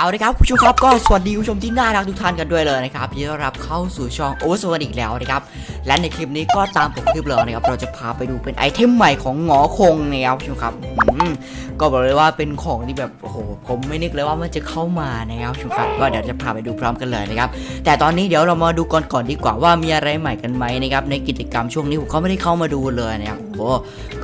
เอาละครับคุณผู้ชมครับก็สวัสดีผู้ชมที่น่ารักทุกท่านกันด้วยเลยนะครับยินดีต้อนรับเข้าสู่ช่องโอเวอร์สวัสดีอีกแล้วนะครับและในคลิปนี้ก็ตามปกคลิปเลยนะครับเราจะพาไปดูเป็นไอเทมใหม่ของหงอคงนะครับคุณผู้ชมครับอืมก็บอกเลยว่าเป็นของที่แบบโอ้โหผมไม่นึกเลยว่ามันจะเข้ามานะครับคุณผู้ชมครับก็เดี๋ยวจะพาไปดูพร้อมกันเลยนะครับแต่ตอนนี้เดี๋ยวเรามาดูก่อนก่อนดีกว่าว่ามีอะไรใหม่กันไหมนะครับในกิจกรรมช่วงนี้ผมก็ไม่ได้เข้ามาดูเลยนะครับโอ้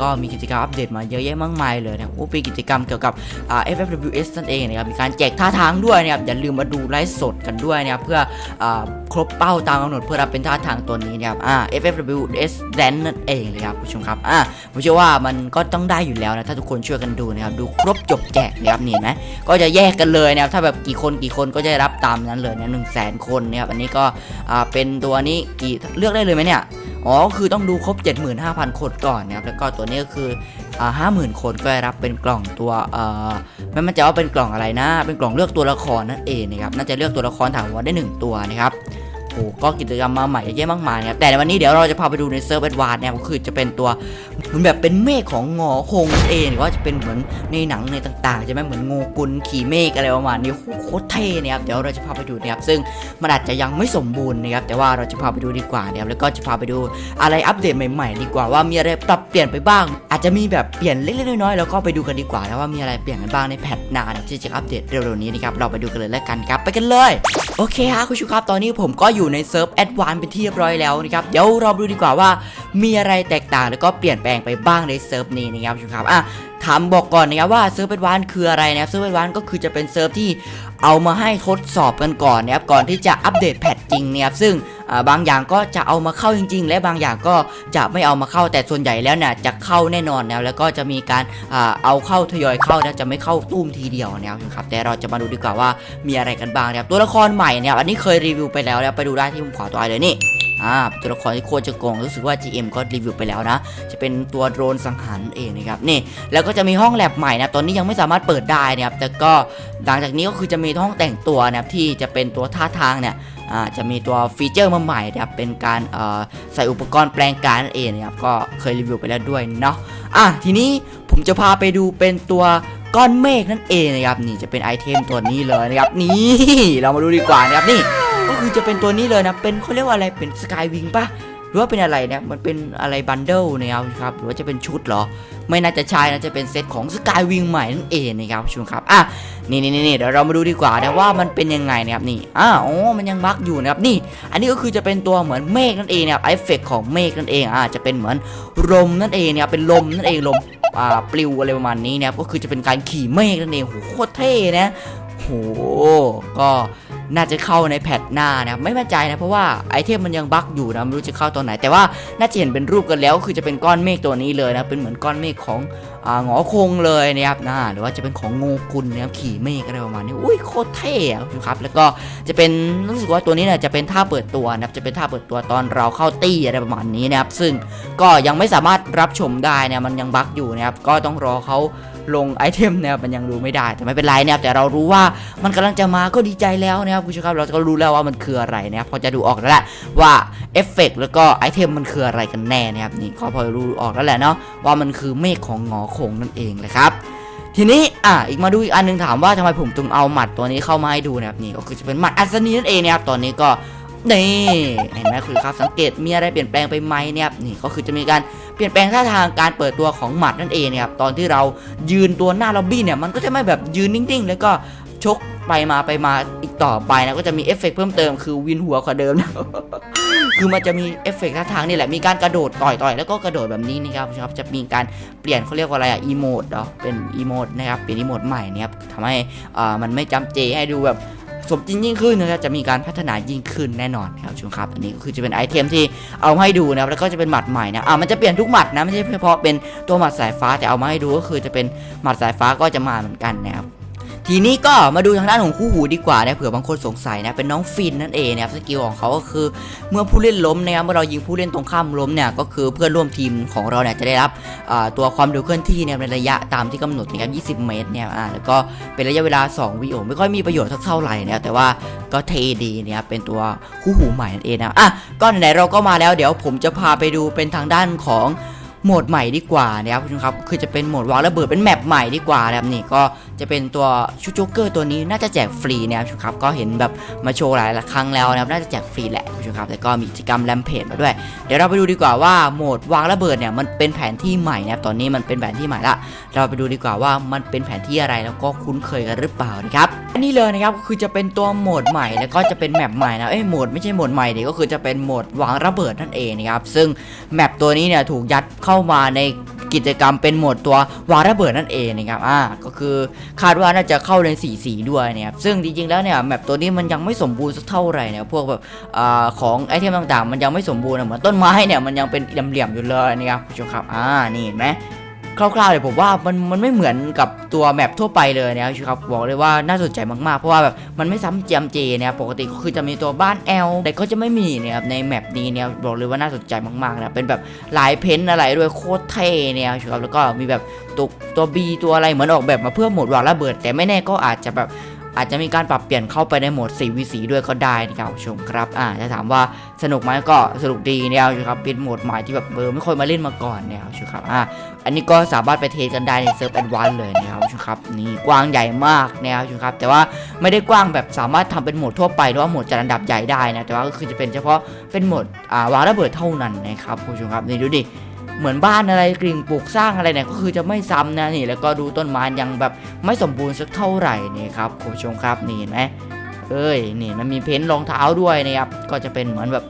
ก็มีกิจกรรมอัปเดตมาเยอะแยะมากมายเลยนะโอ้เป็นกิจกรรมเกี่ยวกับอ่า FFWS นั่นเองนะครับมีการแจกท่าทางด้วยนะครับอย่าลืมมาดูไลฟ์สดกันด้วยนะครับเพื่ออครบเป้าตามกำหนดเพื่อรับเป็นท่าทางตัวนี้นะครับอ่า FFWS Dance นั่นเองเลยครับผู้ชมครับอ่าผมเชื่อว่ามันก็ต้องได้อยู่แล้วนะถ้าทุกคนช่วยกันดูนะครับดูครบจบแจกนะครับนี่เห็นไหมก็จะแยกกันเลยนะครับถ้าแบบกี่คนกี่คนก็จะรับตามนั้นเลยนะหนึ่งแสนคนนะครับอันนี้ก็อ่าเป็นตัวนี้กี่เลือกได้เลยไหมเนี่ยอ๋อคือต้องดูครบ 75,000 คนก่อนนะครับแล้วก็ตัวนี้ก็คือ ห้าหมื่นคนก็ได้รับเป็นกล่องตัวเอ่อไม่มั่นใจว่าเป็นกล่องอะไรนะ เป็นกล่องเลือกตัวละครนั่นเองนะครับน่าจะเลือกตัวละครถาวรได้หนึ่งตัวนะครับ อ้ก็กิจกรรมมาใหม่เยอะแยะมากมายนะครับแต่ในวันนี้เดี๋ยวเราจะพาไปดูในเซิร์ฟแอดวานซ์เนี่ยก็คือจะเป็นตัวเหมือนแบบเป็นเมฆของงอคงเองหรือว่าจะเป็นเหมือนในหนังในต่างๆใช่ไหมเหมือนงูกุลขี่เมฆอะไรประมาณนี้โคตรเท่นะครับเดี๋ยวเราจะพาไปดูนะครับซึ่งมันอาจจะยังไม่สมบูรณ์นะครับแต่ว่าเราจะพาไปดูดีกว่านะครับแล้วก็จะพาไปดูอะไรอัปเดตใหม่ ๆ ดีกว่าว่ามีอะไรปรับเปลี่ยนไปบ้าง อาจจะมีแบบเปลี่ยนเล็กๆน้อยๆแล้วก็ไปดูกันดีกว่านะว่ามีอะไรเปลี่ยนกันบ้างในแพทนานที่จะอัปเดตเร็วๆนี้นะครับเราไปดูกันเลยแล้วกันครับไปกันเลยโอเคฮะคุณผู้ชมครับตอนนี้ผมก็อยูู่่ในเซิร์ฟแอดวานเป็นที่เรียบร้อยแล้วนะครับเดี๋ยวเราดูดีกว่าว่ามีอะไรแตกต่างแล้วก็เปลี่ยนแปลงไปบ้างในเซิร์ฟนี้นะครับทุกครับอะ ถามบอกก่อนนะครับว่าเซิร์ฟแอดวานคืออะไรนะครับเซิร์ฟแอดวานก็คือจะเป็นเซิร์ฟที่เอามาให้ทดสอบกันก่อนนะครับก่อนที่จะอัปเดตแพทจริงนะครับซึ่งบางอย่างก็จะเอามาเข้าจริง ๆ และบางอย่างก็จะไม่เอามาเข้าแต่ส่วนใหญ่แล้วเนี่ยจะเข้าแน่นอนนะแล้วก็จะมีการเอาเข้าทยอยเข้านะจะไม่เข้าตุ้มทีเดียวนะครับแต่เราจะมาดูดีกว่าว่ามีอะไรกันบ้างนะครับตัวละครใหม่เนี่ยอันนี้เคยรีวิวไปแล้วนะไปดูได้ที่มุมขวาตัวเลยนี่ อ่าตัวละครที่โคตรจะโกงรู้สึกว่า GM ก็รีวิวไปแล้วนะ จะเป็นตัวโดรนสังหารเองนะครับนี่แล้วก็จะมีห้องแลบใหม่นะตอนนี้ยังไม่สามารถเปิดได้นะครับแต่ก็หลังจากนี้ก็คือจะมีห้องแต่งตัวนะครับที่จะเป็นตัวท่าทางเนี่ยจะมีตัวฟีเจอร์มาใหม่นะครับเป็นการใส่อุปกรณ์แปลงกายนั่นเองนะครับก็เคยรีวิวไปแล้วด้วยเนาะอะทีนี้ผมจะพาไปดูเป็นตัวก้อนเมฆนั่นเองนะครับนี่จะเป็นไอเทมตัวนี้เลยนะครับนี่เรามาดูดีกว่านะครับนี่ ก็คือจะเป็นตัวนี้เลยนะ เป็นเขาเรียกว่าอะไร เป็นสกายวิงปะหรือว่าเป็นอะไรนะมันเป็นอะไรบันเดิลนะครับครับหรือว่าจะเป็นชุดเหรอ ไม่น่าจะใช่นะ จะเป็นเซตของสกายวิงใหม่นั่นเองนะครับคุณผู้ชมครับ อะ นี่นี่นี่เดี๋ยวเรามาดูดีกว่านะว่ามันเป็นยังไงนะครับนี่อ่าโอ้มันยังบั๊กอยู่นะครับ นี่ อันนี้ก็คือจะเป็นตัวเหมือนเมฆนั่นเองนะครับเอฟเฟกของเมฆนั่นเอง อ่า จะเป็นเหมือนลมนั่นเองนะครับ เป็นลมนั่นเอง ลม อ่า ปลิวอะไรประมาณนี้นะครับ ก็คือจะเป็นการขี่เมฆนั่นเองโหโคตรเท่นะโห ก็ น่าจะเข้าในแพทหน้านะครับไม่มั่นใจนะเพราะว่าไอเทมมันยังบั๊กอยู่นะไม่รู้จะเข้าตอนไหน แต่ว่าน่าจะเห็นเป็นรูปกันแล้ว คือจะเป็นก้อนเมฆตัวนี้เลยนะเป็นเหมือนก้อนเมฆของอ่าหงอคงเลยนะครับนะหรือว่าจะเป็นของงูกุลนะครับขี่เมฆอะไรประมาณนี้อุ้ยโคตรเท่อะคุณผู้ชมครับแล้วก็จะเป็นรู้สึกว่าตัวนี้เนี่ยจะเป็นท่าเปิดตัวนะครับจะเป็นท่าเปิดตัวตอนเราเข้าตี้อะไรประมาณนี้นะครับซึ่งก็ยังไม่สามารถรับชมได้นะมันยังบั๊กอยู่นะครับก็ต้องรอเขา ลงไอเทมนะครับมันยังดูไม่ได้แต่ไม่เป็นไรนะครับแต่เรารู้ว่ามันกำลังจะมาก็ดีใจแล้วนะครับคุณผู้ชมครับเราก็รู้แล้วว่ามันคืออะไรนะครับพอจะดูออกแล้วแหละว่าเอฟเฟกต์แล้วก็ไอเทมมันคืออะไรกันแน่นะครับนี่ก็พอรู้ออกแล้วแหละเนาะว่ามันคือเมฆของหงอคงนั่นเองเลยครับทีนี้อะอีกมาดูอีกอันหนึงถามว่าทำไมผมถึงเอาหมัดตัวนี้เข้ามาให้ดูนะครับนี่ก็คือจะเป็นหมัดอัศนีนั่นเองนะครับตอนนี้ก็ นี่เห็นไหมคือครับสังเกตมีอะไรเปลี่ยนแปลงไปไหมเนี่ยนี่ก็คือจะมีการเปลี่ยนแปลงท่าทางการเปิดตัวของหมัดนั่นเองนะครับตอนที่เรายืนตัวหน้าล็อบบี้เนี่ยมันก็จะไม่แบบยืนนิ่งๆ แล้วก็ชกไปมาไปมาอีกต่อไปนะก็จะมีเอฟเฟกต์เพิ่มเติมคือวินหัวกว่าเดิมนะคือมันจะมีเอฟเฟกต์ท่าทางนี่แหละมีการกระโดดต่อยต่อยแล้วก็กระโดดแบบนี้นะครับครับจะมีการเปลี่ยนเขาเรียกว่าอะไรอะอีโมดเนาะเป็นอีโมดนะครับเป็นอีโมดใหม่นะครับทำให้อ่ามันไม่จำเจให้ดูแบบ สมจริงยิ่งขึ้นนะครับจะมีการพัฒนายิ่งขึ้นแน่นอนครับชุนครับอันนี้ก็คือจะเป็นไอเทมที่เอามาให้ดูนะครับแล้วก็จะเป็นหมัดใหม่นะอ่ามันจะเปลี่ยนทุกหมัดนะไม่ใช่เฉพาะเป็นตัวหมัดสายฟ้าแต่เอามาให้ดูก็คือจะเป็นหมัดสายฟ้าก็จะมาเหมือนกันนะครับ ทีนี้ก็มาดูทางด้านของคู่หูดีกว่านะเผื่อบางคนสงสัยนะเป็นน้องฟินนั่นเองนะครับสกิลของเขาก็คือเมื่อผู้เล่นล้มนะครับเมื่อเรายิงผู้เล่นตรงข้ามล้มเนี่ยก็คือเพื่อนร่วมทีมของเราเนี่ยจะได้รับตัวความเร็วเคลื่อนที่ในระยะตามที่กำหนดนะครับ20 เมตรเนี่ยอ่าแล้วก็เป็นระยะเวลา 2วิโอไม่ค่อยมีประโยชน์สักเท่าไหร่นะแต่ว่าก็เทดีนะครับเป็นตัวคู่หูใหม่นั่นเองนะอะก็ไหนเราก็มาแล้วเดี๋ยวผมจะพาไปดูเป็นทางด้านของโหมดใหม่ดีกว่านะครับคุณครับคือจะเป็นโหมดวางระเบิดเป็นแมปใหม่ดีกว่านะครับนี่ก็จะเป็นตัวชุดโจ๊กเกอร์ตัวนี้น่าจะแจกฟรีนะครับคุณผู้ชมครับก็เห็นแบบมาโชว์หลายครั้งแล้วนะครับน่าจะแจกฟรีแหละคุณผู้ชมครับแล้วก็มีกิจกรรมแรมเพจมาด้วย เดี๋ยวเราไปดูดีกว่าว่าโหมดวางระเบิดเนี่ยมันเป็นแผนที่ใหม่นะครับตอนนี้มันเป็นแผนที่ใหม่ละเราไปดูดีกว่าว่ามันเป็นแผนที่อะไรแล้วก็คุ้นเคยกันหรือเปล่านะครับอันนี้เลยนะครับคือจะเป็นตัวโหมดใหม่แล้วก็จะเป็นแมปใหม่นะเอ้ยโหมดไม่ใช่โหมดใหม่ดิก็คือจะเป็นโหมดวางระเบิดนั่นเองนะครับซึ่งแมปตัวนี้เนี่ยถูกยัดเข้ามาใน กิจกรรมเป็นหมวดตัววางระเบิดนั่นเองนะครับอ่าก็คือคาดว่าน่าจะเข้าในสีสีด้วยนะครับซึ่งจริงๆแล้วเนี่ยแมปตัวนี้มันยังไม่สมบูรณ์สักเท่าไหร่นะพวกแบบอ่าของไอเทมต่างๆ มันยังไม่สมบูรณ์นะเหมือนต้นไม้เนี่ยมันยังเป็นเหลี่ยมๆอยู่เลยนะครับผู้ชมครับอ่านี่เห็นไหม คร่าวๆเดี๋ยผมว่ามันมันไม่เหมือนกับตัวแมปทั่วไปเลยนะครับบอกเลยว่าน่าสนใจมากๆ เพราะว่าแบบมันไม่ซ้ำเจมเจนะครับปกติก็คือจะมีตัวบ้านแอลแต่ก็จะไม่มีนะครับในแมปนี้เนี่ยบอกเลยว่าน่าสนใจมากๆนะเป็นแบบหลายเพ้นอะไรด้วยโคตรเท่เนี่ยครับแล้วก็มีแบบตัวตัวบีตัวอะไรเหมือนออกแบบมาเพื่อหมดวางระเบิด แต่ไม่แน่ก็อาจจะแบบ อาจจะมีการปรับเปลี่ยนเข้าไปในโหมด 4v4 ด้วยก็ได้นะครับคุณผู้ชมครับอ่าถ้าถามว่าสนุกไหมก็สนุกดีเนี่ยครับเป็นโหมดใหม่ที่แบบเออไม่ค่อยมาเล่นมาก่อนเนี่ยครับอ่าอันนี้ก็สามารถไปเทสกันได้ในเซิร์ฟแอดวานเลยนะครับคุณผู้ชมครับนี่กว้างใหญ่มากนะครับคุณผู้ชมครับ แต่ว่าไม่ได้กว้างแบบสามารถทำเป็นโหมดทั่วไปหรือว่าโหมดจัดอันดับใหญ่ได้นะแต่ว่าก็คือจะเป็นเฉพาะเป็นโหมดอ่าวางระเบิดเท่านั้นนะครับคุณผู้ชมครับนี่ดูดิ เหมือนบ้านอะไรกริ่งปลูกสร้างอะไรเนี่ยก็คือจะไม่ซ้ำนะนี่แล้วก็ดูต้นไม้ยังแบบไม่สมบูรณ์สักเท่าไหร่นี่ครับคุณผู้ชมครับนี่เห็นไหมเอ้ยนี่มันมีเพ้นท์รองเท้าด้วยนะครับก็จะเป็นเหมือนแบบ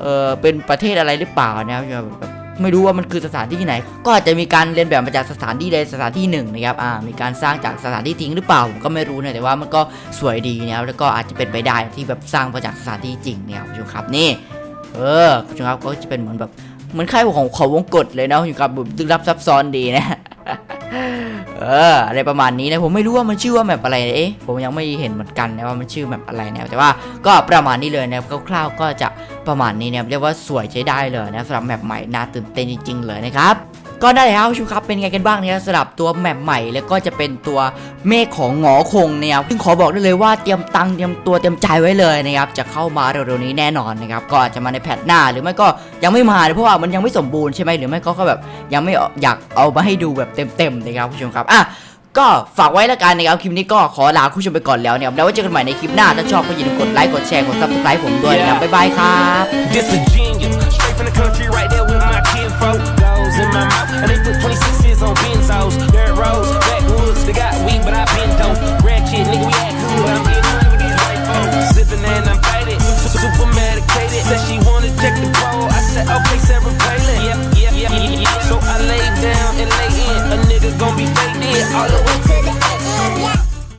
เออเป็นประเทศอะไรหรือเปล่านะครับแบบไม่รู้ว่ามันคือสถานที่ไหน ก็อาจจะมีการเรียนแบบมาจากสถานที่ใดสถานที่หนึ่งนะครับอ่ามีการสร้างจากสถานที่จริงหรือเปล่าผมก็ไม่รู้นะแต่ว่ามันก็สวยดีนะครับแล้วก็อาจจะเป็นไปได้ที่แบบสร้างมาจากสถานที่จริงเนี่ยคุณผู้ชมครับนี่เออคุณผู้ชมครับก็จะเป็นเหมือนแบบ เหมือนค่ายของเขาวงกฎเลยนะอยู่กับแบบลึกลับซับซ้อนดีนะ เอออะไรประมาณนี้นะผมไม่รู้ว่ามันชื่อว่าแมปอะไรเอ๊ะผมยังไม่เห็นเหมือนกันนะว่ามันชื่อแมปอะไรนะแต่ว่าก็ประมาณนี้เลยนะคร่าวๆก็จะประมาณนี้นะเรียกว่าสวยใช้ได้เลยนะสำหรับแมปใหม่น่าตื่นเต้นจริงๆเลยนะครับ ก็ได้แล้วชูครับเป็นไงกันบ้างเนี่ยสำหรับตัวแมปใหม่ แล้วก็จะเป็นตัวเมฆของหงอคงเนี่ยซึ่งขอบอกได้เลยว่าเตรียมตังเตรียมตัวเตรียมใจไว้เลยนะครับจะเข้ามาเร็วๆนี้แน่นอนนะครับก็อาจจะมาในแพทหน้า หรือไม่ก็ยังไม่มาเพราะว่ามันยังไม่สมบูรณ์ใช่ไหมหรือไม่ก็ก็แบบยังไม่อยากเอามาให้ดูแบบเต็มๆนะครับคุณผู้ชมครับอะก็ฝากไว้แล้วกันนะครับคลิปนี้ก็ขอลาคุณผู้ชมไปก่อนแล้วเนี่ยแล้วไว้เจอกันใหม่ในคลิปหน้าถ้าชอบก็อย่าลืมกดไลค์กดแชร์กด subscribe ผมด้วยนะครับบ๊ายบายครับ in my mouth. And they put 26s on Benzos, dirt roads, backwoods. They got weed, but I been dope. Red nigga, we